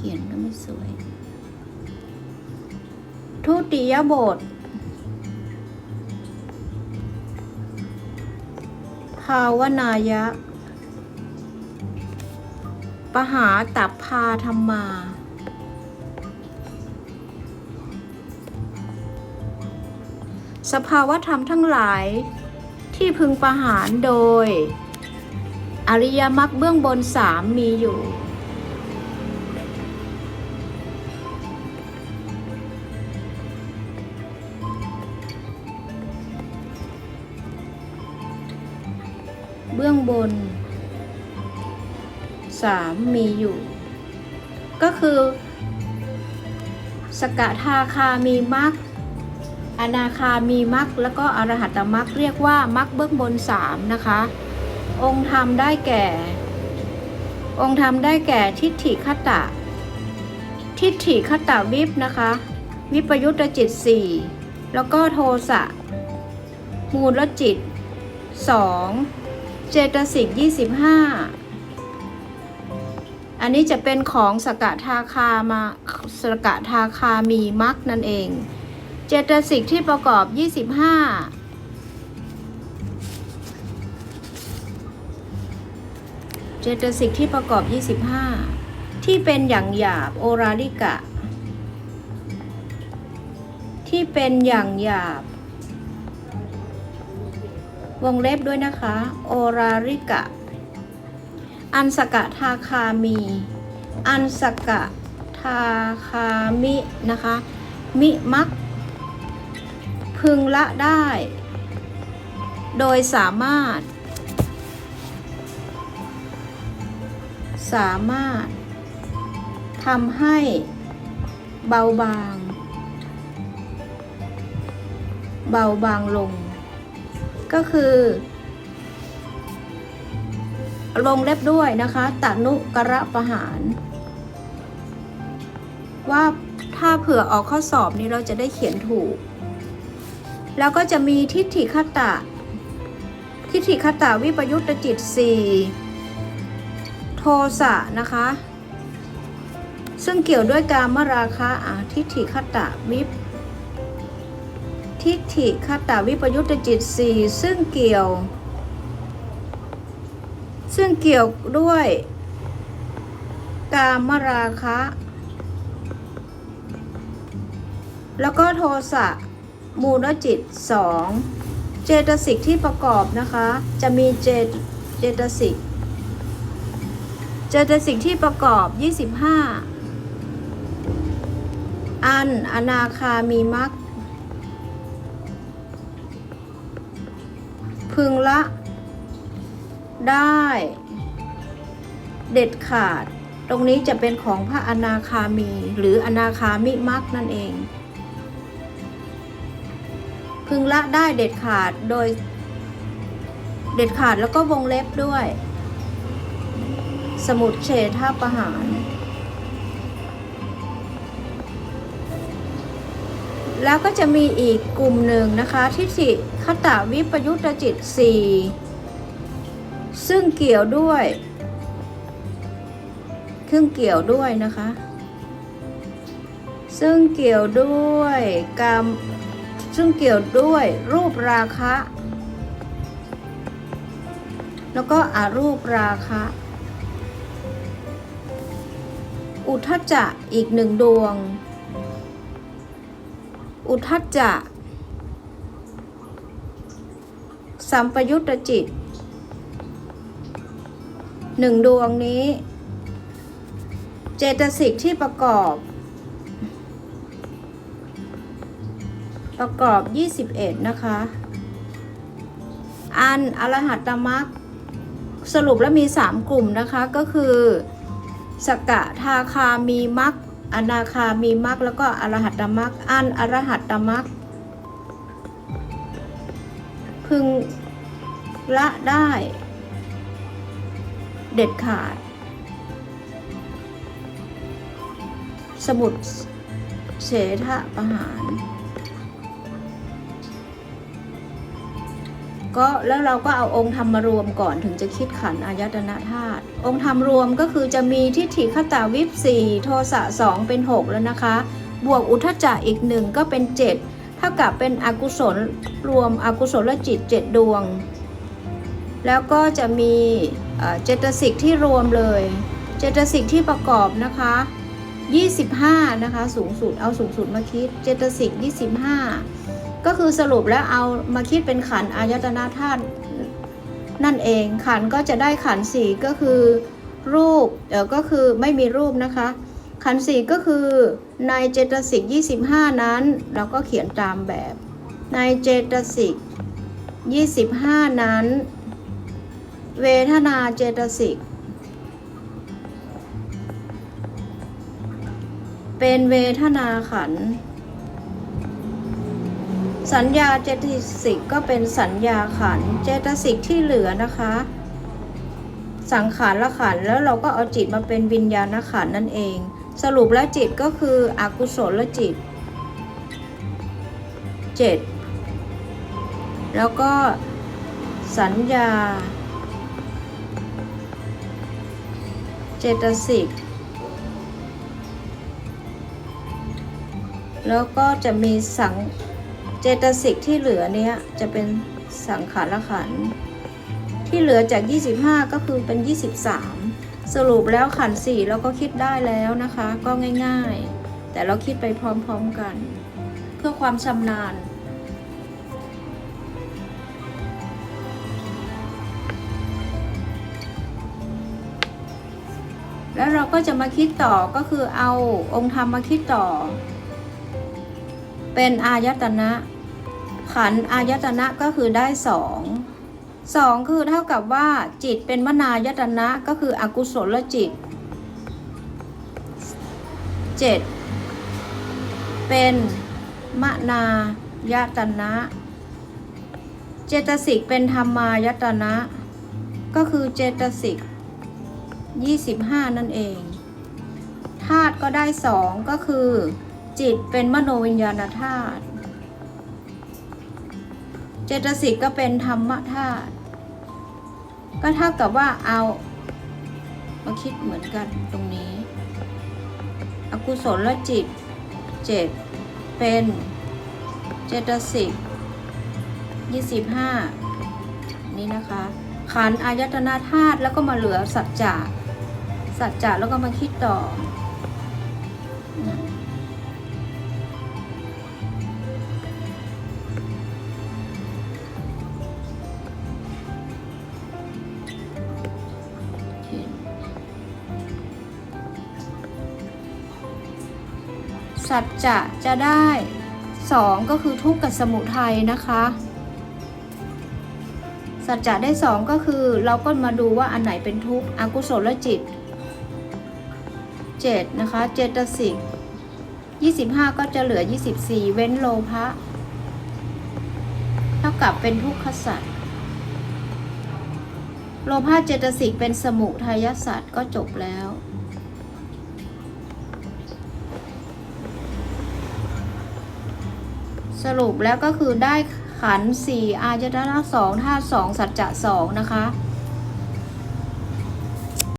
ขียนก็ไม่สวย ทุติยบท ภาวนายะ ปหาตับพาธรรมา สภาวธรรมทั้งหลายที่พึงประหารโดย อริยมรรคเบื้องบนสามมีอยู่ บื้องบนสามมีอยู่ ก็คือ สกทาคามีมรรคอนาคามีมรรคแล้วก็อรหัตมรรคเรียกว่ามรรคเบื้องบนสามนะคะ องค์ธรรมได้แก่ องค์ธรรมได้แก่ทิฏฐิคตะ ทิฏฐิคตะวิปนะคะ วิปยุตจิตสี่แล้วก็โทสะมูลจิตสอง เจตสิกยี่สิบห้าอันนี้จะเป็นของสกทาคามาสกทาคามีมักนั่นเอง เจตสิกที่ประกอบ 25เจตสิกที่ประกอบ 25 ที่เป็นอย่างหยาบโอราลิกะ ที่เป็นอย่างหยาบ วงเล็บด้วยนะคะ โอราริกะ อันสกะทาคามี อันสกะทาคามิ นะคะ มิมัก พึงละได้ โดยสามารถ สามารถทำให้เบาบาง เบาบางลง ก็คือลงเล็บด้วยนะคะตานุกระประหาร ว่าถ้าเผื่อออกข้อสอบนี้เราจะได้เขียนถูก แล้วก็จะมีทิฏฐิคตะ ทิฏฐิคตะวิปยุตจิตสี่โทสะนะคะ ซึ่งเกี่ยวด้วยการมราคะทิฏฐิคตะวิป ทิฏฐิคตาวิปยุตจิตสี่ซึ่งเกี่ยว ซึ่งเกี่ยวด้วยกามราคะ แล้วก็โทสะมูลจิตสองเจตสิกที่ประกอบนะคะ จะมีเจเจตสิกเจตสิกที่ประกอบ 25 อันอนาคามีมร พึงละ ได้ เด็ดขาด ตรงนี้จะเป็นของพระอนาคามีหรืออนาคามิมักนั่นเอง พึงละได้เด็ดขาดโดย เด็ดขาดแล้วก็วงเล็บด้วย สมุดเฉทประหาร แล้วก็จะมีอีกกลุ่มหนึ่งนะคะทิฏฐิคตาวิปยุตจิตสี่ซึ่งเกี่ยวด้วยซึ่งเกี่ยวด้วยนะคะ ซึ่งเกี่ยวด้วยกรรมซึ่งเกี่ยวด้วยรูปราคะ แล้วก็อารูปราคะ อุทจจะอีกหนึ่งดวง อุทจจะ สัมปยุตตจิตหนึ่งดวงนี้ เจตสิกที่ประกอบ ประกอบ 21 นะคะ อันอรหัตตมรรคสรุปแล้วมี 3 กลุ่มนะคะก็คือ สกะทาคามีมรรค อนาคามีมรรคแล้วก็อรหัตตมรรคอันอรหัตตมรรคพึงละได้ เด็ดขาด สมุดเสทะประหาร ก็แล้วเราก็เอาองค์ธรรมมารวมก่อนถึงจะคิดขันอายตนะธาตุองค์ธรรมรวมก็คือจะมีทิฏฐิคตาวิปสี่โทสะสองเป็นหกแล้วนะคะ บวกอุทจจะอีกหนึ่งก็เป็นเจ็ดเท่ากับเป็นอกุศลรวมอกุศลจิตเจ็ดดวง แล้วก็จะมีเอ่อเจตสิกที่รวมเลย เจตสิกที่ประกอบนะคะ 25 นะคะ สูงสุดเอาสูงสุดมาคิดเจตสิก25 ก็คือสรุปแล้วเอามาคิดเป็นขันอายตนะธาตุนั่นเองขันก็จะได้ขันสี่ก็คือรูปเออก็คือไม่มีรูปนะคะ ขันสี่ก็คือในเจตสิก25 นั้น เราก็เขียนตามแบบ ในเจตสิก25 นั้น เวทนาเจตสิกเป็นเวทนาขันธ์ สัญญาเจตสิกก็เป็นสัญญาขันเจตสิกที่เหลือนะคะ สังขารละขันแล้วเราก็เอาจิตมาเป็นวิญญาณขันนั่นเอง สรุปแล้วจิตก็คืออกุศลจิตเจ็ดแล้วก็สัญญา เจตสิกแล้วก็จะมีสัง เจตสิกที่เหลือเนี้ยจะเป็นสังขารขัน ที่เหลือจาก 25 ก็คือเป็น 23 สรุปแล้วขันธ์4เราก็คิดได้แล้วนะคะ ก็ง่ายๆ แต่เราคิดไปพร้อมๆกัน เพื่อความชำนาญแล้วเราก็จะมาคิดต่อก็คือเอาองค์ธรรมมาคิดต่อ เป็นอายตนะ ขันอายตนะก็คือได้สองสองคือเท่ากับว่าจิตเป็นมนายตนะก็คืออกุศลจิตเจ็ดเป็นมนายตนะ เจตสิกเป็นธรรมายตนะ ก็คือเจตสิก25 นั่นเองธาตุก็ได้สองก็คือ จิตเป็นมโนวิญญาณธาตุ เจตสิกก็เป็นธรรมธาตุ ก็เท่ากับว่าเอามาคิดเหมือนกันตรงนี้ อกุศลจิตเจ็ดเป็นเจตสิก25นี่นะคะ ขันอายตนะธาตุแล้วก็มาเหลือสัจจะสัจจะแล้วก็มาคิดต่อ สัจจะจะได้สองก็คือทุกข์กับสมุทัยนะคะ สัจจะได้สองก็คือเราก็มาดูว่าอันไหนเป็นทุกข์อกุศลจิต7นะคะเจตสิก25 ก็จะเหลือ 24 เว้นโลภะเท่ากับเป็นทุกขสัตว์โลภะเจตสิกเป็นสมุทัยสัตว์ก็จบแล้ว สรุปแล้วก็คือได้ขันธ์สี่อายตนะสองธาตุสองสัจจะสองนะคะ